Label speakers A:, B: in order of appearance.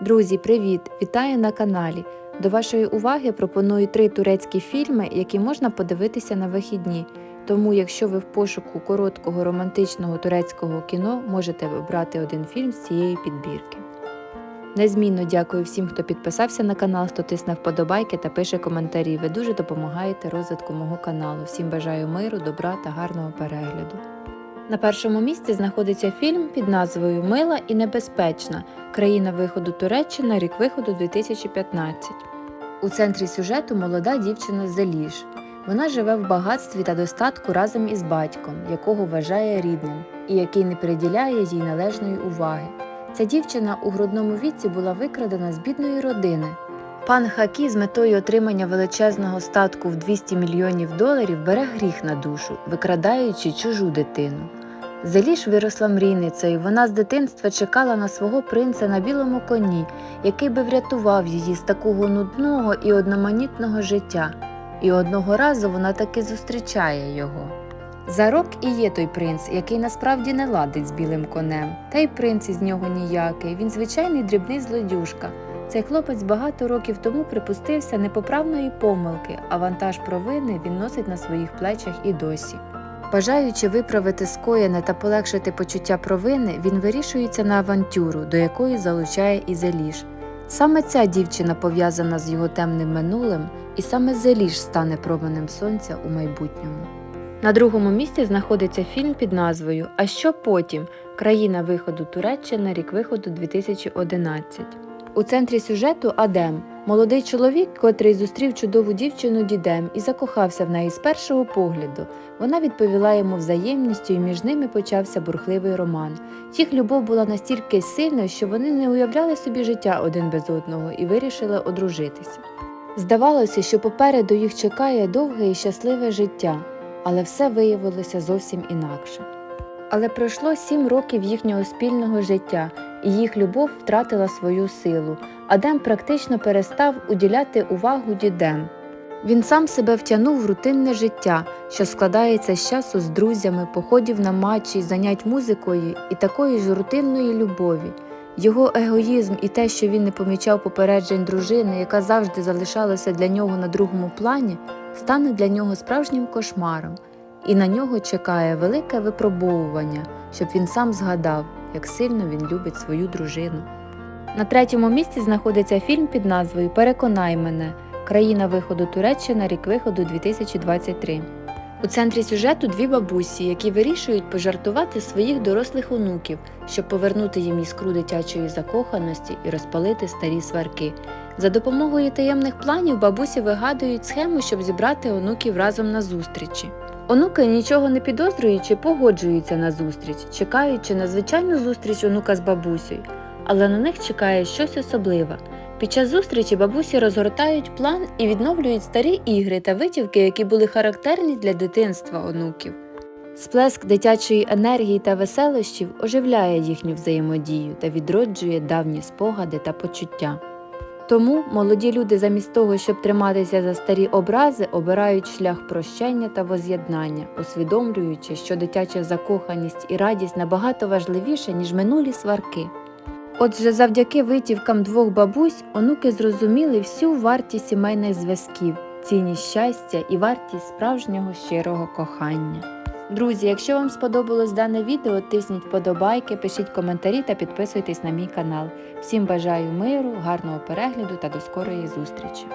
A: Друзі, привіт! Вітаю на каналі. До вашої уваги пропоную три турецькі фільми, які можна подивитися на вихідні. Тому, якщо ви в пошуку короткого романтичного турецького кіно, можете обрати один фільм з цієї підбірки. Незмінно дякую всім, хто підписався на канал, хто тисне вподобайки та пише коментарі. Ви дуже допомагаєте розвитку мого каналу. Всім бажаю миру, добра та гарного перегляду. На першому місці знаходиться фільм під назвою Мила і небезпечна. Країна виходу Туреччина, рік виходу 2015. У центрі сюжету молода дівчина Зеліш. Вона живе в багатстві та достатку разом із батьком, якого вважає рідним, і який не приділяє їй належної уваги. Ця дівчина у грудному віці була викрадена з бідної родини. Пан Хакі з метою отримання величезного статку в 200 мільйонів доларів бере гріх на душу, викрадаючи чужу дитину. Зеліш виросла мрійницею. Вона з дитинства чекала на свого принца на білому коні, який би врятував її з такого нудного і одноманітного життя. І одного разу вона таки зустрічає його. Зарок і є той принц, який насправді не ладить з білим конем. Та й принц із нього ніякий. Він звичайний дрібний злодюжка. Цей хлопець багато років тому припустився непоправної помилки, а вантаж провини він носить на своїх плечах і досі. Бажаючи виправити скоєне та полегшити почуття провини, він вирішується на авантюру, до якої залучає і Зеліш. Саме ця дівчина пов'язана з його темним минулим, і саме Зеліш стане променем сонця у майбутньому. На другому місці знаходиться фільм під назвою А що потім? Країна виходу Туреччина, рік виходу 2011. У центрі сюжету Адем молодий чоловік, котрий зустрів чудову дівчину дідем і закохався в неї з першого погляду. Вона відповіла йому взаємністю, і між ними почався бурхливий роман. Їх любов була настільки сильною, що вони не уявляли собі життя один без одного і вирішили одружитися. Здавалося, що попереду їх чекає довге і щасливе життя, але все виявилося зовсім інакше. Але пройшло сім років їхнього спільного життя, і їх любов втратила свою силу. Адем практично перестав уділяти увагу дідем. Він сам себе втягнув в рутинне життя, що складається з часу з друзями, походів на матчі, занять музикою і такої ж рутинної любові. Його егоїзм і те, що він не помічав попереджень дружини, яка завжди залишалася для нього на другому плані, стане для нього справжнім кошмаром, і на нього чекає велике випробовування, щоб він сам згадав, як сильно він любить свою дружину. На третьому місці знаходиться фільм під назвою Переконай мене. Країна виходу Туреччина, рік виходу 2023. У центрі сюжету дві бабусі, які вирішують пожартувати своїх дорослих онуків, щоб повернути їм іскру дитячої закоханості і розпалити старі сварки. За допомогою таємних планів бабусі вигадують схему, щоб зібрати онуків разом на зустрічі. Онуки, нічого не підозрюючи, погоджуються на зустріч, чекаючи на звичайну зустріч онука з бабусею, але на них чекає щось особливе. Під час зустрічі бабусі розгортають план і відновлюють старі ігри та витівки, які були характерні для дитинства онуків. Сплеск дитячої енергії та веселощів оживляє їхню взаємодію та відроджує давні спогади та почуття. Тому молоді люди замість того, щоб триматися за старі образи, обирають шлях прощення та воз'єднання, усвідомлюючи, що дитяча закоханість і радість набагато важливіше, ніж минулі сварки. Отже, завдяки витівкам двох бабусь онуки зрозуміли всю вартість сімейних зв'язків, цінність щастя і вартість справжнього щирого кохання. Друзі, якщо вам сподобалось дане відео, тисніть вподобайки, пишіть коментарі та підписуйтесь на мій канал. Всім бажаю миру, гарного перегляду та до скорої зустрічі!